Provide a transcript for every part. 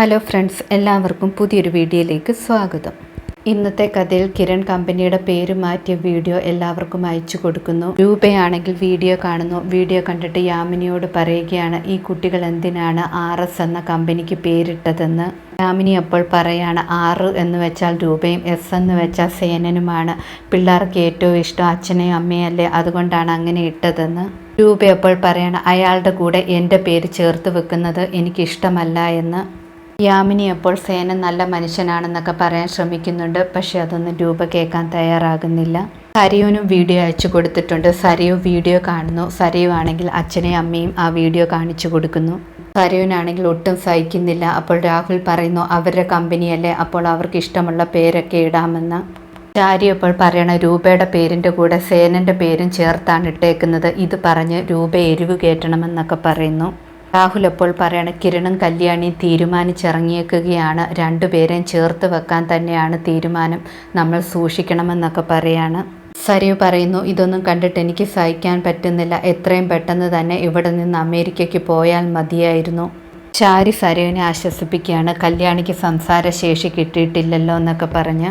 Hello friends എല്ലാവർക്കും പുതിയൊരു വീഡിയോയിലേക്ക് സ്വാഗതം. ഇന്നത്തെ കഥയിൽ കിരൺ കമ്പനിയുടെ പേര് മാറ്റിയ വീഡിയോ എല്ലാവർക്കും അയച്ചു കൊടുക്കുന്നു. രൂപയാണെങ്കിൽ വീഡിയോ കാണുന്നു. വീഡിയോ കണ്ടിട്ട് യാമിനിയോട് പറയുകയാണ് ഈ കുട്ടികൾ എന്തിനാണ് ആർ എസ് എന്ന കമ്പനിക്ക് പേരിട്ടതെന്ന്? യാമിനി അപ്പോൾ പറയാണ് ആറ് എന്ന് വെച്ചാൽ രൂപയും എസ് എന്ന് വെച്ചാൽ സേനനുമാണ്. പിള്ളേർക്ക് ഏറ്റവും ഇഷ്ടം അച്ഛനെയും അമ്മയല്ലേ അതുകൊണ്ടാണ് അങ്ങനെ ഇട്ടതെന്ന്. രൂപ അപ്പോൾ പറയണം അയാളുടെ കൂടെ എന്റെ പേര് ചേർത്ത് വെക്കുന്നത് എനിക്കിഷ്ടമല്ല എന്ന്. യാമിനി എപ്പോൾ സേന നല്ല മനുഷ്യനാണെന്നൊക്കെ പറയാൻ ശ്രമിക്കുന്നുണ്ട്. പക്ഷെ അതൊന്നും രൂപ കേൾക്കാൻ തയ്യാറാകുന്നില്ല. സരിയുവിനും വീഡിയോ അയച്ചു കൊടുത്തിട്ടുണ്ട്. സരയു വീഡിയോ കാണുന്നു. സരയു ആണെങ്കിൽ അച്ഛനെയും അമ്മയും ആ വീഡിയോ കാണിച്ചു കൊടുക്കുന്നു. സരയുനാണെങ്കിൽ ഒട്ടും സഹിക്കുന്നില്ല. അപ്പോൾ രാഹുൽ പറയുന്നു അവരുടെ കമ്പനിയല്ലേ? അപ്പോൾ അവർക്ക് ഇഷ്ടമുള്ള പേരൊക്കെ ഇടാമെന്ന്. ചാരി അപ്പോൾ പറയണ രൂപയുടെ പേരിന്റെ കൂടെ സേനന്റെ പേരും ചേർത്താണ് ഇട്ടേക്കുന്നത്. ഇത് പറഞ്ഞ് രൂപ എരിവ് കയറ്റണമെന്നൊക്കെ പറയുന്നു. രാഹുൽ അപ്പോൾ പറയണ കിരണും കല്യാണി തീരുമാനിച്ചിറങ്ങിയേക്കുകയാണ്. രണ്ടുപേരെയും ചേർത്ത് വെക്കാൻ തന്നെയാണ് തീരുമാനം. നമ്മൾ സൂക്ഷിക്കണമെന്നൊക്കെ പറയാണ്. സരിയു പറയുന്നു ഇതൊന്നും കണ്ടിട്ട് എനിക്ക് സഹിക്കാൻ പറ്റുന്നില്ല. എത്രയും പെട്ടെന്ന് തന്നെ ഇവിടെ നിന്ന് അമേരിക്കയ്ക്ക് പോയാൽ മതിയായിരുന്നു ചാരി സരയുവിനെ ആശ്വസിപ്പിക്കുകയാണ്. കല്യാണിക്ക് സംസാരശേഷി കിട്ടിയിട്ടില്ലല്ലോ എന്നൊക്കെ പറഞ്ഞ്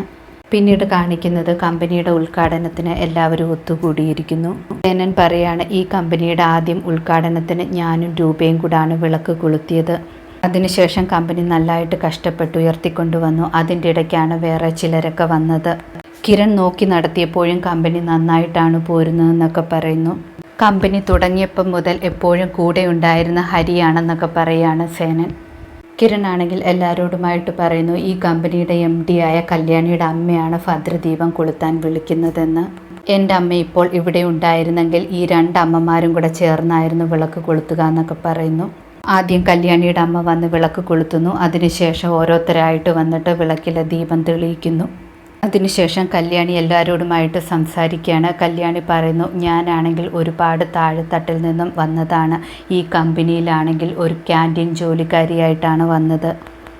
പിന്നീട് കാണിക്കുന്നത് കമ്പനിയുടെ ഉദ്ഘാടനത്തിന് എല്ലാവരും ഒത്തുകൂടിയിരിക്കുന്നു. സേനൻ പറയാണ് ഈ കമ്പനിയുടെ ആദ്യം ഉദ്ഘാടനത്തിന് ഞാനും രൂപയും കൂടാണ് വിളക്ക് കൊളുത്തിയത്. അതിനുശേഷം കമ്പനി നല്ലതായിട്ട് കഷ്ടപ്പെട്ട് ഉയർത്തിക്കൊണ്ടുവന്നു. അതിന്റെ ഇടയ്ക്കാണ് വേറെ ചിലരൊക്കെ വന്നത്. കിരൺ നോക്കി നടത്തിയപ്പോഴും കമ്പനി നന്നായിട്ടാണ് പോരുന്നതെന്നൊക്കെ പറയുന്നു. കമ്പനി തുടങ്ങിയപ്പം മുതൽ എപ്പോഴും കൂടെ ഉണ്ടായിരുന്ന ഹരിയാണെന്നൊക്കെ പറയാണ് സേനൻ. കിരൺ ആണെങ്കിൽ എല്ലാവരോടുമായിട്ട് പറയുന്നു ഈ കമ്പനിയുടെ എം ഡി ആയ കല്യാണിയുടെ അമ്മയാണ് ഭദ്രദീപം കൊളുത്താൻ വിളിക്കുന്നതെന്ന്. എന്റെ അമ്മ ഇപ്പോൾ ഇവിടെ ഉണ്ടായിരുന്നെങ്കിൽ ഈ രണ്ട് അമ്മമാരും കൂടെ ചേർന്നായിരുന്നു വിളക്ക് കൊളുത്തുക എന്നൊക്കെ പറയുന്നു. ആദ്യം കല്യാണിയുടെ അമ്മ വന്ന് വിളക്ക് കൊളുത്തുന്നു. അതിനുശേഷം ഓരോരുത്തരായിട്ട് വന്നിട്ട് വിളക്കിലെ ദീപം തെളിയിക്കുന്നു. അതിനുശേഷം കല്യാണി എല്ലാവരോടുമായിട്ട് സംസാരിക്കുകയാണ്. കല്യാണി പറയുന്നു ഞാനാണെങ്കിൽ ഒരുപാട് താഴെത്തട്ടിൽ നിന്നും വന്നതാണ്. ഈ കമ്പനിയിലാണെങ്കിൽ ഒരു ക്യാന്റീൻ ജോലിക്കാരിയായിട്ടാണ് വന്നത്.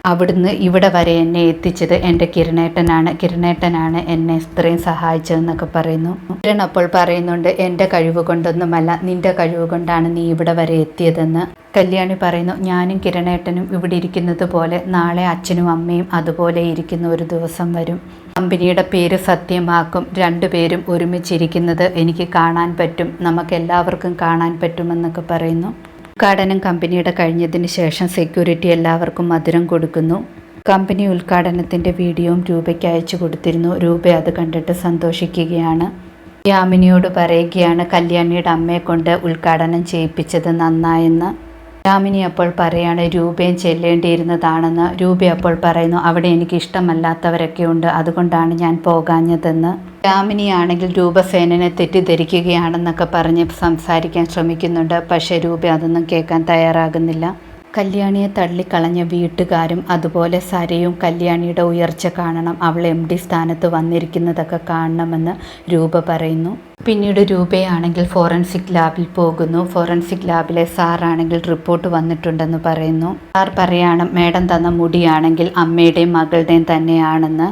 അവിടുന്ന് ഇവിടെ വരെ എന്നെ എത്തിച്ചത് എന്റെ കിരണേട്ടനാണ്. കിരണേട്ടനാണ് എന്നെ ഇത്രയും സഹായിച്ചതെന്നൊക്കെ പറയുന്നു. കിരൺ അപ്പോൾ പറയുന്നുണ്ട് എന്റെ കഴിവ് കൊണ്ടൊന്നുമല്ല നിന്റെ കഴിവ് കൊണ്ടാണ് നീ ഇവിടെ വരെ എത്തിയതെന്ന്. കല്യാണി പറയുന്നു ഞാനും കിരണേട്ടനും ഇവിടെ ഇരിക്കുന്നത് പോലെ നാളെ അച്ഛനും അമ്മയും അതുപോലെ ഇരിക്കുന്ന ഒരു ദിവസം വരും. കമ്പനിയുടെ പേര് സത്യമാക്കും. രണ്ടുപേരും ഒരുമിച്ചിരിക്കുന്നത് എനിക്ക് കാണാൻ പറ്റും. നമുക്കെല്ലാവർക്കും കാണാൻ പറ്റുമെന്നൊക്കെ പറയുന്നു. ഉദ്ഘാടനം കമ്പനിയുടെ കഴിഞ്ഞതിന് ശേഷം സെക്യൂരിറ്റി എല്ലാവർക്കും മധുരം കൊടുക്കുന്നു. കമ്പനി ഉദ്ഘാടനത്തിന്റെ വീഡിയോയും രൂപയ്ക്ക് അയച്ചു കൊടുത്തിരുന്നു. രൂപ അത് കണ്ടിട്ട് സന്തോഷിക്കുകയാണ്. യാമിനിയോട് പറയുകയാണ് കല്യാണിയുടെ അമ്മയെ കൊണ്ട് ഉദ്ഘാടനം ചെയ്യിപ്പിച്ചത് നന്നായെന്ന്. യാമിനി അപ്പോൾ പറയാണ് രൂപയും ചെല്ലേണ്ടിയിരുന്നതാണെന്ന്. രൂപ അപ്പോൾ പറയുന്നു അവിടെ എനിക്ക് ഇഷ്ടമല്ലാത്തവരൊക്കെ ഉണ്ട്. അതുകൊണ്ടാണ് ഞാൻ പോകാഞ്ഞതെന്ന്. യാമിനിയാണെങ്കിൽ രൂപസേനനെ തെറ്റിദ്ധരിക്കുകയാണെന്നൊക്കെ പറഞ്ഞ് സംസാരിക്കാൻ ശ്രമിക്കുന്നുണ്ട്. പക്ഷേ രൂപ അതൊന്നും കേൾക്കാൻ തയ്യാറാകുന്നില്ല. കല്യാണിയെ തള്ളിക്കളഞ്ഞ വീട്ടുകാരും അതുപോലെ സരയും കല്യാണിയുടെ ഉയർച്ച കാണണം അവൾ എം ഡി സ്ഥാനത്ത് വന്നിരിക്കുന്നതൊക്കെ കാണണമെന്ന് രൂപ പറയുന്നു. പിന്നീട് രൂപയാണെങ്കിൽ ഫോറൻസിക് ലാബിൽ പോകുന്നു. ഫോറൻസിക് ലാബിലെ സാറാണെങ്കിൽ റിപ്പോർട്ട് വന്നിട്ടുണ്ടെന്ന് പറയുന്നു. സാർ പറയാണ് മേഡം തന്ന മുടിയാണെങ്കിൽ അമ്മയുടെയും മകളുടെയും തന്നെയാണെന്ന്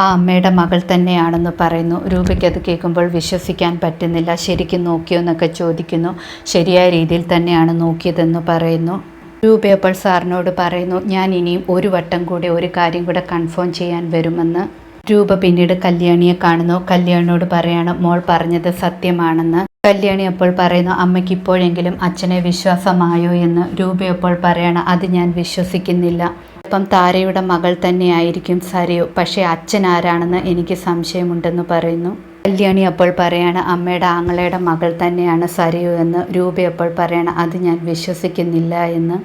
ആ അമ്മയുടെ മകൾ തന്നെയാണെന്ന് പറയുന്നു. രൂപയ്ക്ക് അത് കേൾക്കുമ്പോൾ വിശ്വസിക്കാൻ പറ്റുന്നില്ല. ശരിക്കും നോക്കിയോ എന്നൊക്കെ ചോദിക്കുന്നു. ശരിയായ രീതിയിൽ തന്നെയാണ് നോക്കിയതെന്ന് പറയുന്നു. രൂപ അപ്പോൾ സാറിനോട് പറയുന്നു ഞാൻ ഇനിയും ഒരു വട്ടം കൂടി ഒരു കാര്യം കൂടെ കൺഫേം ചെയ്യാൻ വരുമെന്ന്. രൂപ പിന്നീട് കല്യാണിയെ കാണുന്നു. കല്യാണിയോട് പറയാണ് മോൾ പറഞ്ഞത് സത്യമാണെന്ന്. കല്യാണി അപ്പോൾ പറയുന്നു അമ്മയ്ക്ക് ഇപ്പോഴെങ്കിലും അച്ഛനെ വിശ്വാസമായോ എന്ന്. രൂപയപ്പോൾ പറയണം അത് ഞാൻ വിശ്വസിക്കുന്നില്ല. അപ്പം താരയുടെ മകൾ തന്നെയായിരിക്കും സരയു. പക്ഷേ അച്ഛൻ ആരാണെന്ന് എനിക്ക് സംശയമുണ്ടെന്ന് പറയുന്നു. കല്യാണി അപ്പോൾ പറയാണ് അമ്മയുടെ ആങ്ങളയുടെ മകൾ തന്നെയാണ് സരയു എന്ന് രൂപ അപ്പോൾ പറയാണ് അത് ഞാൻ വിശ്വസിക്കുന്നില്ല എന്ന്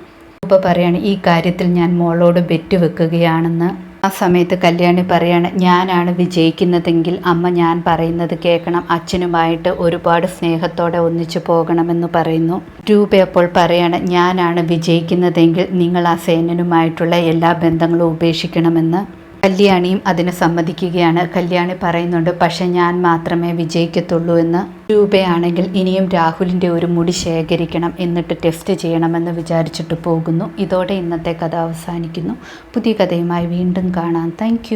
രൂപ പറയാണ് ഈ കാര്യത്തിൽ ഞാൻ മോളോട് ബെറ്റ് വെക്കുകയാണെന്ന് ആ സമയത്ത് കല്യാണി പറയാണ് ഞാനാണ് വിജയിക്കുന്നതെങ്കിൽ അമ്മ ഞാൻ പറയുന്നത് കേൾക്കണം. അച്ഛനുമായിട്ട് ഒരുപാട് സ്നേഹത്തോടെ ഒന്നിച്ചു പോകണമെന്ന് പറയുന്നു. രൂപ അപ്പോൾ പറയാണ് ഞാനാണ് വിജയിക്കുന്നതെങ്കിൽ നിങ്ങൾ ആ സേനനുമായിട്ടുള്ള എല്ലാ ബന്ധങ്ങളും ഉപേക്ഷിക്കണമെന്ന്. കല്യാണിയും അതിന് സമ്മതിക്കുകയാണ്. കല്യാണി പറയുന്നുണ്ട് പക്ഷെ ഞാൻ മാത്രമേ വിജയിക്കത്തുള്ളൂ എന്ന്. രൂപയാണെങ്കിൽ ഇനിയും രാഹുലിന്റെ ഒരു മുടി ശേഖരിക്കണം എന്നിട്ട് ടെസ്റ്റ് ചെയ്യണമെന്ന് വിചാരിച്ചിട്ട് പോകുന്നു. ഇതോടെ ഇന്നത്തെ കഥ അവസാനിക്കുന്നു. പുതിയ കഥയുമായി വീണ്ടും കാണാം. താങ്ക്